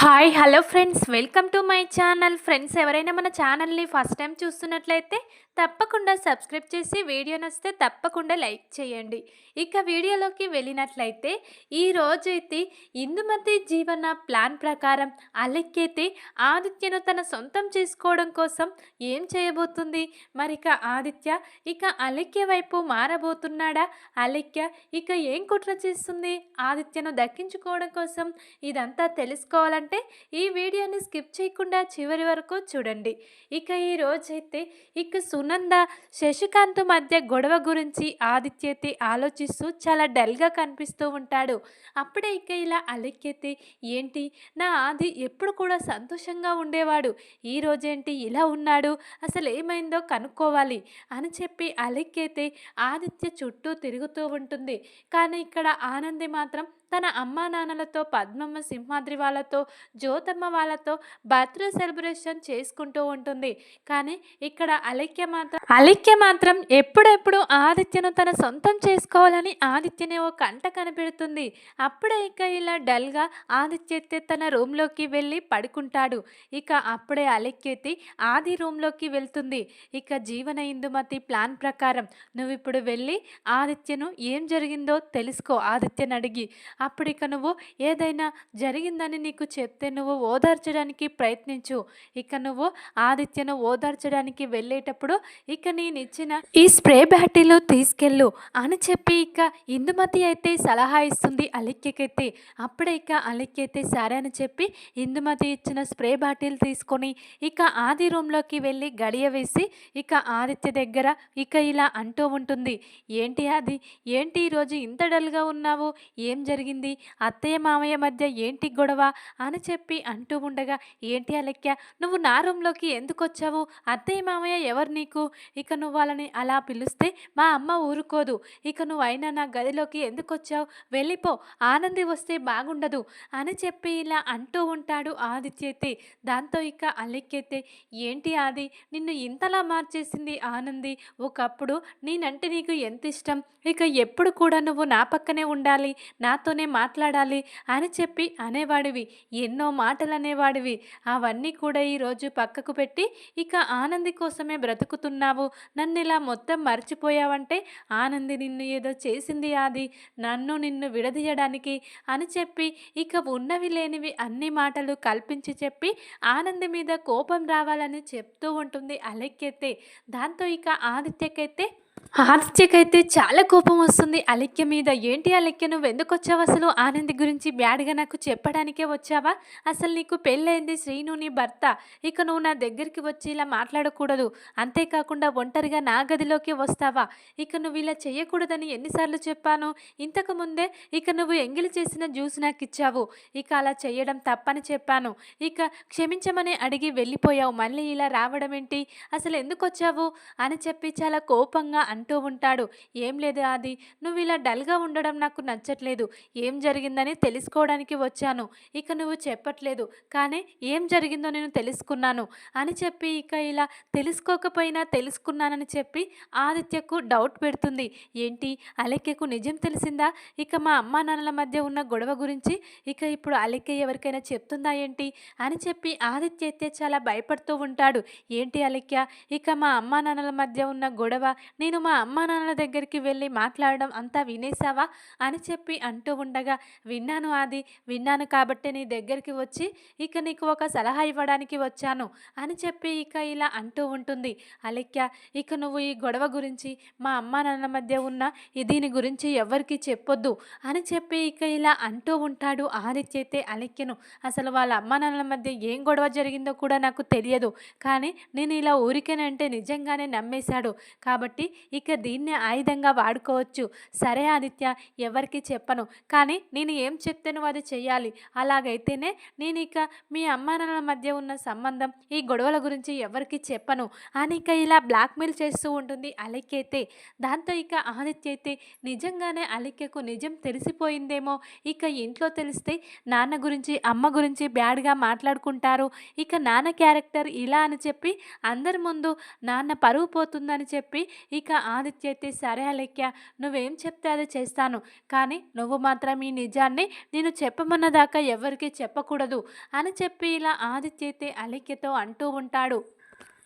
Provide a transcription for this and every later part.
Hi hello friends welcome to my channel friends ఎవరైనా మన ఛానల్ని ఫస్ట్ టైం చూస్తున్నట్లయితే తప్పకుండా సబ్స్క్రైబ్ చేసి వీడియో నచ్చితే తప్పకుండా లైక్ చేయండి. ఇక వీడియోలోకి వెళ్ళినట్లయితే ఈ రోజైతే ఇందుమతి జీవన ప్లాన్ ప్రకారం అలెక్కైతే ఆదిత్యను తన సొంతం చేసుకోవడం కోసం ఏం చేయబోతుంది? మరి ఇక ఆదిత్య ఇక అలెక్య వైపు మారబోతున్నాడా? అలెక్య ఇక ఏం కుట్ర చేస్తుంది? ఆదిత్యను దక్కించుకోవడం కోసం ఇదంతా తెలుసుకోవాలంటే ఈ వీడియోని స్కిప్ చేయకుండా చివరి వరకు చూడండి. ఇక ఈ రోజైతే ఇక సునంద శశికాంత్ మధ్య గొడవ గురించి ఆదిత్య అయితే ఆలోచిస్తూ చాలా డల్గా కనిపిస్తూ ఉంటాడు. అప్పుడే ఇక ఇలా అలెక్కెత్తి ఏంటి? నా ఆది ఎప్పుడు కూడా సంతోషంగా ఉండేవాడు. ఈ రోజేంటి ఇలా ఉన్నాడు? అసలు ఏమైందో కనుక్కోవాలి అని చెప్పి అలెక్కెత్తి ఆదిత్య చుట్టూ తిరుగుతూ ఉంటుంది. కానీ ఇక్కడ ఆనంది మాత్రం తన అమ్మా నాన్నలతో పద్మమ్మ సింహాద్రి వాళ్ళతో జ్యోతమ్మ వాళ్ళతో బర్త్డే సెలబ్రేషన్ చేసుకుంటూ ఉంటుంది. కానీ ఇక్కడ అలెక్య మాత్రం అలెక్య మాత్రం ఎప్పుడెప్పుడు ఆదిత్యను తన సొంతం చేసుకోవాలని ఆదిత్యని ఓ కంట కనిపెడుతుంది. అప్పుడే ఇక ఇలా డల్గా ఆదిత్యతే తన రూమ్లోకి వెళ్ళి పడుకుంటాడు. ఇక అప్పుడే అలెక్కెత్తి ఆది రూమ్లోకి వెళ్తుంది. ఇక జీవన ఇందుమతి ప్లాన్ ప్రకారం నువ్వు ఇప్పుడు వెళ్ళి ఆదిత్యను ఏం జరిగిందో తెలుసుకో ఆదిత్యను అడిగి. అప్పుడు ఇక నువ్వు ఏదైనా జరిగిందని నీకు చెప్తే నువ్వు ఓదార్చడానికి ప్రయత్నించు. ఇక నువ్వు ఆదిత్యను ఓదార్చడానికి వెళ్ళేటప్పుడు ఇక నేను ఇచ్చిన ఈ స్ప్రే బ్యాటిల్ తీసుకెళ్ళు అని చెప్పి ఇక ఇందుమతి అయితే సలహా ఇస్తుంది అలిక్యకైతే. అప్పుడే ఇక అలిక్యైతే సరే అని చెప్పి ఇందుమతి ఇచ్చిన స్ప్రే బాటిల్ తీసుకొని ఇక ఆది రూమ్లోకి వెళ్ళి గడియ వేసి ఇక ఆదిత్య దగ్గర ఇక ఇలా అంటూ ఉంటుంది. ఏంటి అది ఏంటి ఈరోజు ఇంత డల్గా ఉన్నావు? ఏం జరిగింది? అత్తయ్య మామయ్య మధ్య ఏంటి గొడవ? అని చెప్పి అంటూ ఉండగా ఏంటి అలెక్య నువ్వు నా రూమ్లోకి ఎందుకు వచ్చావు అత్తయ్య మామయ్య ఎవరు నీకు? ఇక నువ్వు వాళ్ళని అలా పిలిస్తే మా అమ్మ ఊరుకోదు. ఇక నువ్వు అయినా నా గదిలోకి ఎందుకు వచ్చావు వెళ్ళిపో. ఆనంది వస్తే బాగుండదు. అని చెప్పి ఇలా అంటూ ఉంటాడు ఆదిత్యతే. దాంతో ఇక అలెక్కెత్తే ఏంటి ఆది? నిన్ను ఇంతలా మార్చేసింది ఆనంది. ఒకప్పుడు నేనంటే నీకు ఎంత ఇష్టం? ఇక ఎప్పుడు కూడా నువ్వు నా పక్కనే ఉండాలి. నాతో నాతోనే మాట్లాడాలి అని చెప్పి అనేవాడివి. ఎన్నో మాటలు అనేవాడివి అవన్నీ కూడా ఈరోజు పక్కకు పెట్టి ఇక ఆనంది కోసమే బ్రతుకుతున్నావు. నన్ను ఇలా మొత్తం మర్చిపోయావంటే ఆనంది నిన్ను ఏదో చేసింది ఆది. నన్ను నిన్ను విడదీయడానికి అని చెప్పి ఇక ఉన్నవి లేనివి అన్ని మాటలు కల్పించి చెప్పి ఆనంది మీద కోపం రావాలని చెప్తూ ఉంటుంది అలెక్కెత్తే దాంతో ఇక ఆదిత్యకైతే ఆదిత్యకైతే చాలా కోపం వస్తుంది. అలెక్య మీద ఏంటి అలెక్య నువ్వు ఎందుకు వచ్చావు అసలు? ఆనంది గురించి బ్యాడ్గా నాకు చెప్పడానికే వచ్చావా? అసలు నీకు పెళ్ళైంది శ్రీను నీ భర్త. ఇక నువ్వు నా దగ్గరికి వచ్చి ఇలా మాట్లాడకూడదు. అంతేకాకుండా ఒంటరిగా నా గదిలోకి వస్తావా? ఇక నువ్వు ఇలా చేయకూడదని ఎన్నిసార్లు చెప్పాను. ఇంతకు ముందే ఇక నువ్వు ఎంగిలి చేసిన జ్యూస్ నాకు ఇచ్చావు. ఇక అలా చేయడం తప్పని చెప్పాను. ఇక క్షమించమని అడిగి వెళ్ళిపోయావు. మళ్ళీ ఇలా రావడం ఏంటి అసలు ఎందుకు వచ్చావు? అని చెప్పి చాలా కోపంగా అంటూ ఉంటాడు. ఏం లేదు అది నువ్వు ఇలా డల్గా ఉండడం నాకు నచ్చట్లేదు. ఏం జరిగిందని తెలుసుకోవడానికి వచ్చాను. ఇక నువ్వు చెప్పట్లేదు. కానీ ఏం జరిగిందో నేను తెలుసుకున్నాను అని చెప్పి ఇక ఇలా తెలుసుకోకపోయినా తెలుసుకున్నానని చెప్పి ఆదిత్యకు డౌట్ పెడుతుంది. ఏంటి? అలెక్యకు నిజం తెలిసిందా? ఇక మా అమ్మా నాన్నల మధ్య ఉన్న గొడవ గురించి? ఇక ఇప్పుడు అలెక్య ఎవరికైనా చెప్తుందా ఏంటి? అని చెప్పి ఆదిత్య అయితే చాలా భయపడుతూ ఉంటాడు. ఏంటి అలెక్య? ఇక మా అమ్మా నాన్నల మధ్య ఉన్న గొడవ? నేను మా అమ్మా నాన్నల దగ్గరికి వెళ్ళి మాట్లాడడం అంతా వినేసావా అని చెప్పి అంటూ ఉండగా విన్నాను ఆది విన్నాను కాబట్టి నీ దగ్గరికి వచ్చి ఇక నీకు ఒక సలహా ఇవ్వడానికి వచ్చాను అని చెప్పి ఇక ఇలా అంటూ ఉంటుంది. అలెక్య ఇక నువ్వు ఈ గొడవ గురించి మా అమ్మా నాన్న మధ్య ఉన్న దీని గురించి ఎవరికి చెప్పొద్దు అని చెప్పి ఇక ఇలా అంటూ ఉంటాడు ఆదిత్యతే అలెక్యను. అసలు వాళ్ళ అమ్మా నాన్నల మధ్య ఏం గొడవ జరిగిందో కూడా నాకు తెలియదు. కానీ నేను ఇలా ఊరికేనంటే నిజంగానే నమ్మేశాడు. కాబట్టి ఇక దీన్ని ఆయుధంగా వాడుకోవచ్చు. సరే ఆదిత్య ఎవరికి చెప్పను. కానీ నేను ఏం చెప్తాను అది చెయ్యాలి. అలాగైతేనే నేను ఇక మీ అమ్మా నాన్నల మధ్య ఉన్న సంబంధం ఈ గొడవల గురించి ఎవరికి చెప్పను. అని ఇక ఇలా బ్లాక్మెయిల్ చేస్తూ ఉంటుంది అలెక్య అయితే దాంతో ఇక ఆదిత్య అయితే నిజంగానే అలెక్కకు నిజం తెలిసిపోయిందేమో. ఇక ఇంట్లో తెలిస్తే నాన్న గురించి అమ్మ గురించి బ్యాడ్గా మాట్లాడుకుంటారు. ఇక నాన్న క్యారెక్టర్ ఇలా అని చెప్పి అందరి ముందు నాన్న పరువు పోతుందని చెప్పి ఇక ఇక ఆదిత్య అయితే సరే అలెక్య నువ్వేం చెప్తే అది చేస్తాను. కానీ నువ్వు మాత్రం ఈ నిజాన్ని నేను చెప్పమన్నదాకా ఎవరికీ చెప్పకూడదు అని చెప్పి ఇలా ఆదిత్య అయితే అలెక్యతో అంటూ ఉంటాడు.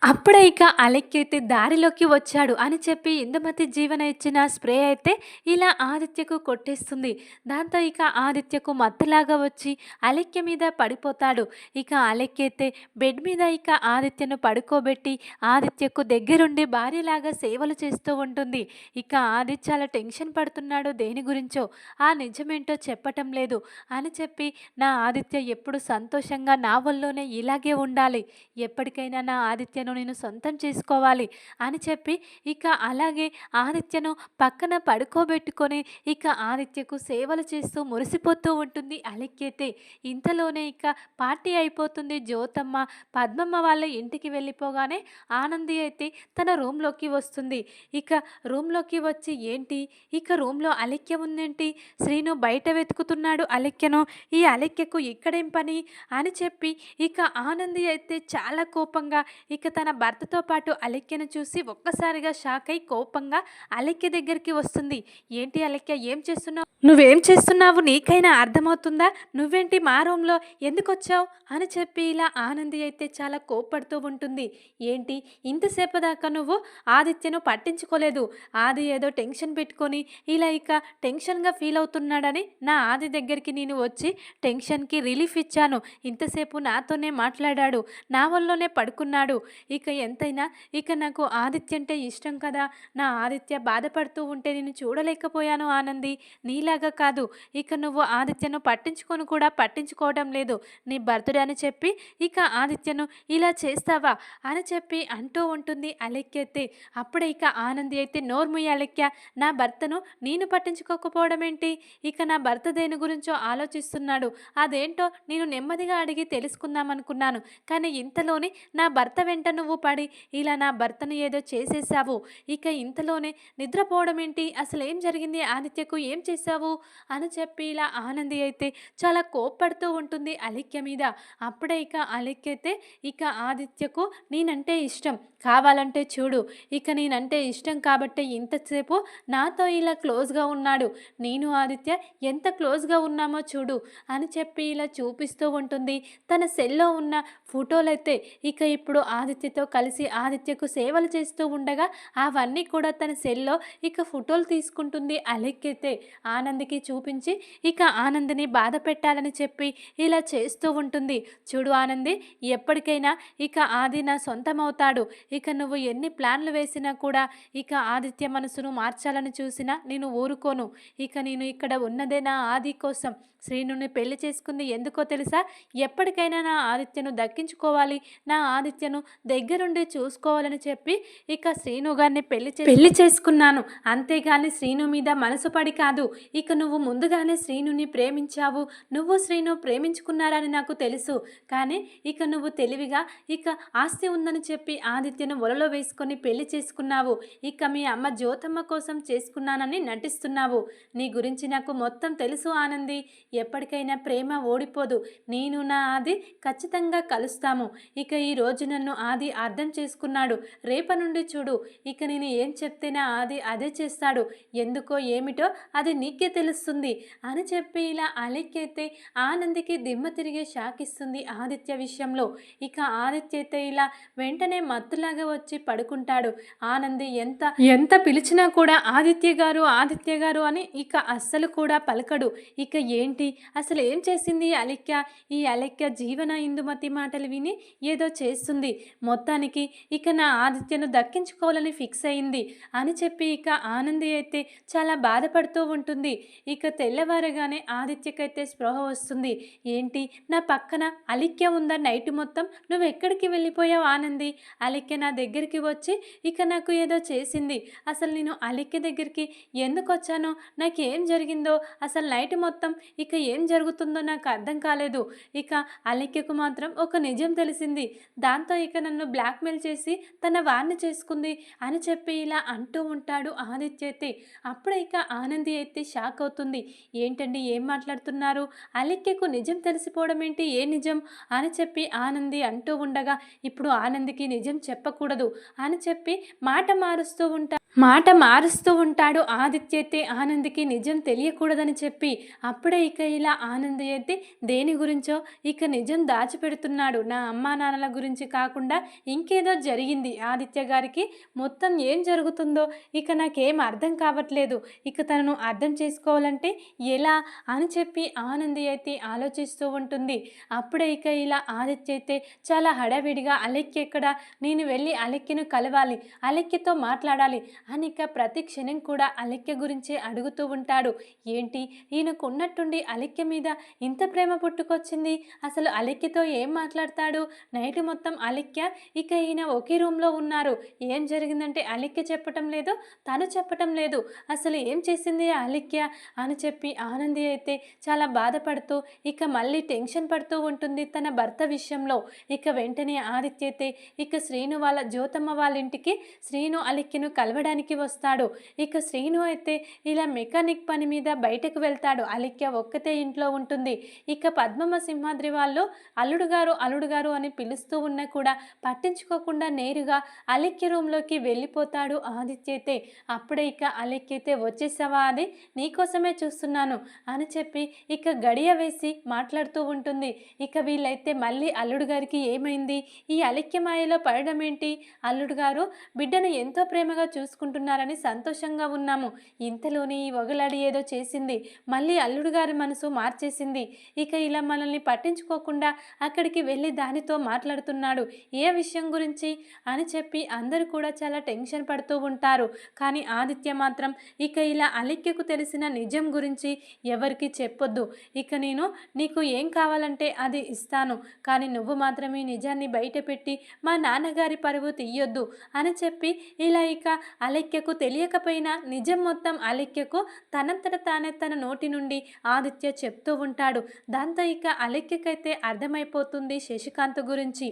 అప్పుడే ఇక అలెక్కి అయితే దారిలోకి వచ్చాడు అని చెప్పి ఇందుమతి జీవన ఇచ్చిన స్ప్రే అయితే ఇలా ఆదిత్యకు కొట్టేస్తుంది. దాంతో ఇక ఆదిత్యకు మత్తులాగా వచ్చి అలెక్య మీద పడిపోతాడు. ఇక అలెక్య అయితే బెడ్ మీద ఇక ఆదిత్యను పడుకోబెట్టి ఆదిత్యకు దగ్గరుండి భార్యలాగా సేవలు చేస్తూ ఉంటుంది. ఇక ఆదిత్య చాలా టెన్షన్ పడుతున్నాడు దేని గురించో ఆ నిజమేంటో చెప్పటం లేదు అని చెప్పి నా ఆదిత్య ఎప్పుడు సంతోషంగా నా వల్లోనే ఇలాగే ఉండాలి. ఎప్పటికైనా నా ఆదిత్యను నేను సొంతం చేసుకోవాలి అని చెప్పి ఇక అలాగే ఆదిత్యను పక్కన పడుకోబెట్టుకొని ఇక ఆదిత్యకు సేవలు చేస్తూ మురిసిపోతూ ఉంటుంది అలెక్యతే ఇంతలోనే ఇక పార్టీ అయిపోతుంది జ్యోతమ్మ. పద్మమ్మ వాళ్ళ ఇంటికి వెళ్ళిపోగానే ఆనంది అయితే తన రూమ్లోకి వస్తుంది. ఇక రూమ్లోకి వచ్చి ఏంటి? ఇక రూమ్లో అలెక్య ఉందేంటి? శ్రీను బయట వెతుకుతున్నాడు అలెక్యను. ఈ అలెక్యకు ఇక్కడేం పని? అని చెప్పి ఇక ఆనంది అయితే చాలా కోపంగా ఇక తన భర్తతో పాటు అలెక్యను చూసి ఒక్కసారిగా షాక్ అయి కోపంగా అలెక్య దగ్గరికి వస్తుంది. ఏంటి అలెక్య ఏం చేస్తున్నావు? నువ్వేం చేస్తున్నావు? నీకైనా అర్థమవుతుందా? నువ్వేంటి మా రూమ్లో? ఎందుకు వచ్చావు అని చెప్పి ఇలా ఆనంది అయితే చాలా కోపడుతూ ఉంటుంది. ఏంటి? ఇంతసేపు దాకా నువ్వు ఆదిత్యను పట్టించుకోలేదు. ఆది ఏదో టెన్షన్ పెట్టుకొని ఇలా ఇక టెన్షన్గా ఫీల్ అవుతున్నాడని నా ఆది దగ్గరికి నేను వచ్చి టెన్షన్కి రిలీఫ్ ఇచ్చాను. ఇంతసేపు నాతోనే మాట్లాడాడు. నా వల్లనే పడుకున్నాడు. ఇక ఎంతైనా ఇక నాకు ఆదిత్య అంటే ఇష్టం కదా. నా ఆదిత్య బాధపడుతూ ఉంటే నేను చూడలేకపోయాను ఆనంది. నీలాగా కాదు. ఇక నువ్వు ఆదిత్యను పట్టించుకొని కూడా పట్టించుకోవడం లేదు. నీ బర్త్డే అని చెప్పి ఇక ఆదిత్యను ఇలా చేస్తావా? అని చెప్పి అంటూ ఉంటుంది అలెక్కెత్తి అప్పుడే ఇక ఆనంది అయితే నోర్ముయ్య అలెక్య నా భర్తను నేను పట్టించుకోకపోవడం ఏంటి? ఇక నా భర్త దేని గురించో ఆలోచిస్తున్నాడు. అదేంటో నేను నెమ్మదిగా అడిగి తెలుసుకుందాం అనుకున్నాను. కానీ ఇంతలోనే నా భర్త వెంట నువ్వు పడి ఇలా నా భర్తను ఏదో చేసేసావు ఇక ఇంతలోనే నిద్రపోవడం ఏంటి అసలు ఏం జరిగింది? ఆదిత్యకు ఏం చేశావు? అని చెప్పి ఇలా ఆనంది అయితే చాలా కోప్పడుతూ ఉంటుంది అలిక్య మీద. అప్పుడే ఇక అలిక్య అయితే ఇక ఆదిత్యకు నేనంటే ఇష్టం. కావాలంటే చూడు ఇక నేనంటే ఇష్టం కాబట్టి ఇంతసేపు నాతో ఇలా క్లోజ్గా ఉన్నాడు. నేను ఆదిత్య ఎంత క్లోజ్గా ఉన్నామో చూడు అని చెప్పి ఇలా చూపిస్తూ ఉంటుంది. తన సెల్లో ఉన్న ఫోటోలైతే ఇక ఇప్పుడు ఆదిత్యతో కలిసి ఆదిత్యకు సేవలు చేస్తూ ఉండగా అవన్నీ కూడా తన సెల్లో ఇక ఫోటోలు తీసుకుంటుంది అలెక్కితే. ఆనంద్కి చూపించి ఇక ఆనంద్ని బాధ పెట్టాలని చెప్పి ఇలా చేస్తూ ఉంటుంది. చూడు ఆనంది ఎప్పటికైనా ఇక ఆది నా సొంతం అవుతాడు ఇక నువ్వు ఎన్ని ప్లాన్లు వేసినా కూడా ఇక ఆదిత్య మనసును మార్చాలని చూసినా నేను ఊరుకోను. ఇక నేను ఇక్కడ ఉన్నదే నా ఆది కోసం. శ్రీనుని పెళ్ళి చేసుకుంది ఎందుకో తెలుసా? ఎప్పటికైనా నా ఆదిత్యను దక్కించుకోవాలి. నా ఆదిత్యను దగ్గరుండి చూసుకోవాలని చెప్పి ఇక శ్రీను గారిని పెళ్ళి పెళ్ళి చేసుకున్నాను. అంతేగాని శ్రీను మీద మనసు పడి కాదు. ఇక నువ్వు ముందుగానే శ్రీనుని ప్రేమించావు. నువ్వు శ్రీను ప్రేమించుకున్నారని నాకు తెలుసు. కానీ ఇక నువ్వు తెలివిగా ఇక ఆస్తి ఉందని చెప్పి ఆదిత్యను ఒలలో వేసుకొని పెళ్ళి చేసుకున్నావు. ఇక మీ అమ్మ జ్యోతమ్మ కోసం చేసుకున్నానని నటిస్తున్నావు. నీ గురించి నాకు మొత్తం తెలుసు ఆనంది. ఎప్పటికైనా ప్రేమ ఓడిపోదు. నేను నా ఆది ఖచ్చితంగా కలుస్తాము. ఇక ఈ రోజు నన్ను ఆది అర్థం చేసుకున్నాడు. రేప నుండి చూడు. ఇక నేను ఏం చెప్తే నా ఆది అదే చేస్తాడు. ఎందుకో ఏమిటో అది నీకే తెలుస్తుంది. అని చెప్పి ఇలా అలెక్కైతే ఆనందికి దిమ్మ తిరిగే షాకిస్తుంది ఆదిత్య విషయంలో. ఇక ఆదిత్య అయితే ఇలా వెంటనే మత్తులాగా వచ్చి పడుకుంటాడు. ఆనంది ఎంత ఎంత పిలిచినా కూడా ఆదిత్య గారు ఆదిత్య గారు అని ఇక అస్సలు కూడా పలకడు. ఇక ఏంటి అసలు ఏం చేసింది ఈ అలెక్య ఈ అలెక్య జీవన ఇందుమతి మాటలు విని ఏదో చేస్తుంది. మొత్తానికి ఇక నా ఆదిత్యను దక్కించుకోవాలని ఫిక్స్ అయింది. అని చెప్పి ఇక ఆనంది అయితే చాలా బాధపడుతూ ఉంటుంది. ఇక తెల్లవారగానే ఆదిత్యకైతే స్పృహ వస్తుంది. ఏంటి? నా పక్కన అలిక్య ఉందా నైట్ మొత్తం? నువ్వు ఎక్కడికి వెళ్ళిపోయావు ఆనంది? అలిక్య నా దగ్గరికి వచ్చి ఇక నాకు ఏదో చేసింది. అసలు నేను అలిక్య దగ్గరికి ఎందుకు వచ్చానో? నాకు ఏం జరిగిందో? అసలు నైట్ మొత్తం ఇక ఏం జరుగుతుందో నాకు అర్థం కాలేదు. ఇక అలిక్యకు మాత్రం ఒక నిజం తెలిసింది. దాంతో ఇక నన్ను బ్లాక్మెయిల్ చేసి తన వారిని చేసుకుంది అని చెప్పి ఇలా అంటూ ఉంటాడు ఆదిత్యతి అప్పుడు ఇక ఆనంది అయితే షాక్ అవుతుంది. ఏంటండి ఏం మాట్లాడుతున్నారు? అలిక్యకు నిజం తెలిసిపోవడం ఏంటి? ఏ నిజం? అని చెప్పి ఆనంది అంటూ ఉండగా ఇప్పుడు ఆనందికి నిజం చెప్పకూడదు అని చెప్పి మాట మారుస్తూ ఉంటా మాట మారుస్తూ ఉంటాడు ఆదిత్య అయితే ఆనంద్కి నిజం తెలియకూడదని చెప్పి అప్పుడే ఇక ఇలా ఆనంద్ అయితే దేని గురించో? ఇక నిజం దాచిపెడుతున్నాడు. నా అమ్మా నాన్నల గురించి కాకుండా ఇంకేదో జరిగింది ఆదిత్య గారికి. మొత్తం ఏం జరుగుతుందో ఇక నాకేం అర్థం కావట్లేదు. ఇక తనను అర్థం చేసుకోవాలంటే ఎలా అని చెప్పి ఆనంది అయితే ఆలోచిస్తూ ఉంటుంది. అప్పుడే ఇక ఇలా ఆదిత్య అయితే చాలా హడావిడిగా అలెక్కి ఎక్కడ? నేను వెళ్ళి అలెక్కిను కలవాలి. అలెక్కితో మాట్లాడాలి. అనిక ప్రతి క్షణం కూడా అలెక్య గురించే అడుగుతూ ఉంటాడు. ఏంటి? ఈయనకు ఉన్నట్టుండి అలెక్య మీద ఇంత ప్రేమ పుట్టుకొచ్చింది? అసలు అలెక్యతో ఏం మాట్లాడతాడు? నైట్ మొత్తం అలెక్య ఇక ఈయన ఒకే రూమ్లో ఉన్నారు. ఏం జరిగిందంటే అలెక్య చెప్పటం లేదు తను చెప్పటం లేదు. అసలు ఏం చేసింది అలెక్య అని చెప్పి ఆనంది అయితే చాలా బాధపడుతూ ఇక మళ్ళీ టెన్షన్ పడుతూ ఉంటుంది తన భర్త విషయంలో. ఇక వెంటనే ఆదిత్య అయితే ఇక శ్రీను వాళ్ళ జ్యోతమ్మ వాళ్ళ ఇంటికి శ్రీను అలిక్యను కలవడానికి వస్తాడు. ఇక శ్రీను అయితే ఇలా మెకానిక్ పని మీద బయటకు వెళ్తాడు. అలిక్య ఒక్కతే ఇంట్లో ఉంటుంది. ఇక పద్మమ్మ సింహాద్రి వాళ్ళు అల్లుడు గారు అల్లుడు గారు అని పిలుస్తూ ఉన్నా కూడా పట్టించుకోకుండా నేరుగా అలిక్య రూమ్లోకి వెళ్ళిపోతాడు ఆదిత్య అయితే అప్పుడే ఇక అలిక్య అయితే వచ్చేసావా అది? నీకోసమే చూస్తున్నాను అని చెప్పి ఇక గడియ వేసి మాట్లాడుతూ ఉంటుంది. ఇక వీళ్ళైతే మళ్ళీ అల్లుడు గారికి ఏమైంది? ఈ అలిక్యమాయలో పడడం ఏంటి? అల్లుడు గారు బిడ్డను ఎంతో ప్రేమగా చూసుకుంటున్నారని సంతోషంగా ఉన్నాము. ఇంతలోనే ఈ ఒగలాడి ఏదో చేసింది. మళ్ళీ అల్లుడు గారి మనసు మార్చేసింది. ఇక ఇలా మనల్ని పట్టించుకోకుండా అక్కడికి వెళ్ళి దానితో మాట్లాడుతున్నాడు. ఏ విషయం గురించి? అని చెప్పి అందరూ కూడా చాలా టెన్షన్ పడుతూ ఉంటారు. కానీ ఆదిత్య మాత్రం ఇక ఇలా అలిక్యకు తెలిసిన నిజం గురించి ఎవరికి చెప్పొద్దు. ఇక నేను నీకు ఏం కావాలంటే అది ఇస్తాను. కానీ నువ్వు మాత్రం ఈ నిజాన్ని బయటపెట్టి మా నాన్నగారి పరువు తీయొద్దు అని చెప్పి ఇలా ఇక అలెక్యకు తెలియకపోయినా నిజం మొత్తం అలెక్యకు తనంతట తానే తన నోటి నుండి ఆదిత్య చెప్తూ ఉంటాడు. దాంతో ఇక అలెక్యకైతే అర్థమైపోతుంది శశికాంత్ గురించి.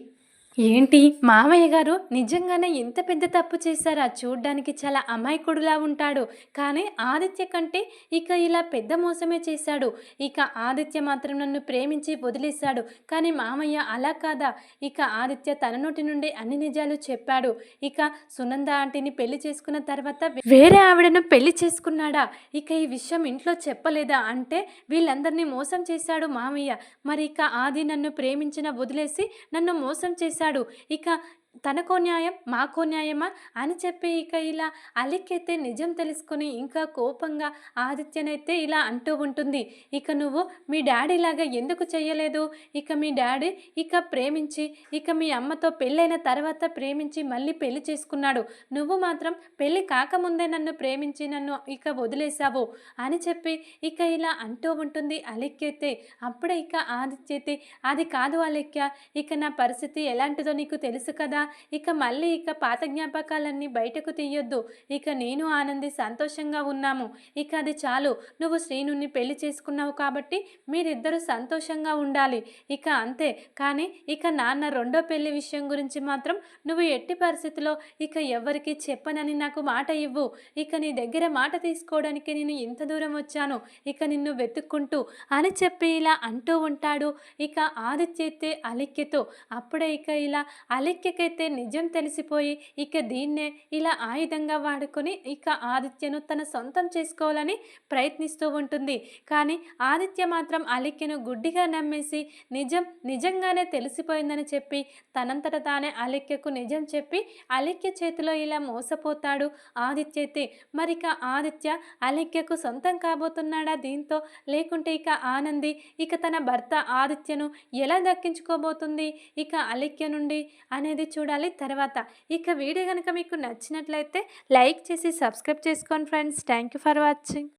ఏంటి? మామయ్య గారు నిజంగానే ఎంత పెద్ద తప్పు చేశారా? చూడ్డానికి చాలా అమాయకుడులా ఉంటాడు. కానీ ఆదిత్య కంటే ఇక ఇలా పెద్ద మోసమే చేశాడు. ఇక ఆదిత్య మాత్రం నన్ను ప్రేమించి వదిలేశాడు. కానీ మామయ్య అలా కాదా? ఇక ఆదిత్య తన నోటి నుండి అన్ని నిజాలు చెప్పాడు. ఇక సునంద ఆంటీని పెళ్ళి చేసుకున్న తర్వాత వేరే ఆవిడను పెళ్ళి చేసుకున్నాడా? ఇక ఈ విషయం ఇంట్లో చెప్పలేదా? అంటే వీళ్ళందరినీ మోసం చేశాడు మామయ్య. మరి ఇక ఆది నన్ను ప్రేమించిన వదిలేసి నన్ను మోసం చేశాడు. చేశాడు. ఇక తనకో న్యాయం మాకో న్యాయమా అని చెప్పి ఇక ఇలా అలిక్కైతే నిజం తెలుసుకొని ఇంకా కోపంగా ఆదిత్యనైతే ఇలా అంటూ ఉంటుంది. ఇక నువ్వు మీ డాడీ లాగా ఎందుకు చేయలేదు ఇక మీ డాడీ ఇక ప్రేమించి ఇక మీ అమ్మతో పెళ్ళైన తర్వాత ప్రేమించి మళ్ళీ పెళ్ళి చేసుకున్నాడు. నువ్వు మాత్రం పెళ్ళి కాకముందే నన్ను ప్రేమించి నన్ను ఇక వదిలేశావు అని చెప్పి ఇక ఇలా అంటూ ఉంటుంది అలిక్కైతే అప్పుడే ఇక ఆదిత్యతే అది కాదు అలిక్య ఇక నా పరిస్థితి ఎలాంటిదో నీకు తెలుసు కదా? ఇక మళ్ళీ ఇక పాత జ్ఞాపకాలన్నీ బయటకు తీయొద్దు. ఇక నేను ఆనంది సంతోషంగా ఉన్నాము. ఇక అది చాలు. నువ్వు శ్రీనుని పెళ్ళి చేసుకున్నావు కాబట్టి మీరిద్దరూ సంతోషంగా ఉండాలి. ఇక అంతే. కానీ ఇక నాన్న రెండో పెళ్ళి విషయం గురించి మాత్రం నువ్వు ఎట్టి పరిస్థితిలో ఇక ఎవరికి చెప్పనని నాకు మాట ఇవ్వు. ఇక నీ దగ్గర మాట తీసుకోవడానికి నేను ఇంత దూరం వచ్చాను. ఇక నిన్ను వెతుక్కుంటూ అని చెప్పి ఇలా అంటూ ఉంటాడు. ఇక ఆదిత్యతే అలిక్యతో అప్పుడే ఇక ఇలా అలిక్యకైతే అయితే నిజం తెలిసిపోయి ఇక దీన్నే ఇలా ఆయుధంగా వాడుకొని ఇక ఆదిత్యను తన సొంతం చేసుకోవాలని ప్రయత్నిస్తూ ఉంటుంది. కానీ ఆదిత్య మాత్రం అలిక్యను గుడ్డిగా నమ్మేసి నిజం నిజంగానే తెలిసిపోయిందని చెప్పి తనంతట తానే అలిక్యకు నిజం చెప్పి అలిక్య చేతిలో ఇలా మోసపోతాడు ఆదిత్య అయితే. మరిక ఆదిత్య అలిక్యకు సొంతం కాబోతున్నాడా దీంతో? లేకుంటే ఇక ఆనంది ఇక తన భర్త ఆదిత్యను ఎలా దక్కించుకోబోతుంది? ఇక అలిక్య నుండి అనేది చూడాలి. తర్వాత ఇక వీడియో కనుక మీకు నచ్చినట్లయితే లైక్ చేసి సబ్స్క్రైబ్ చేసుకోండి friends. Thank you for watching.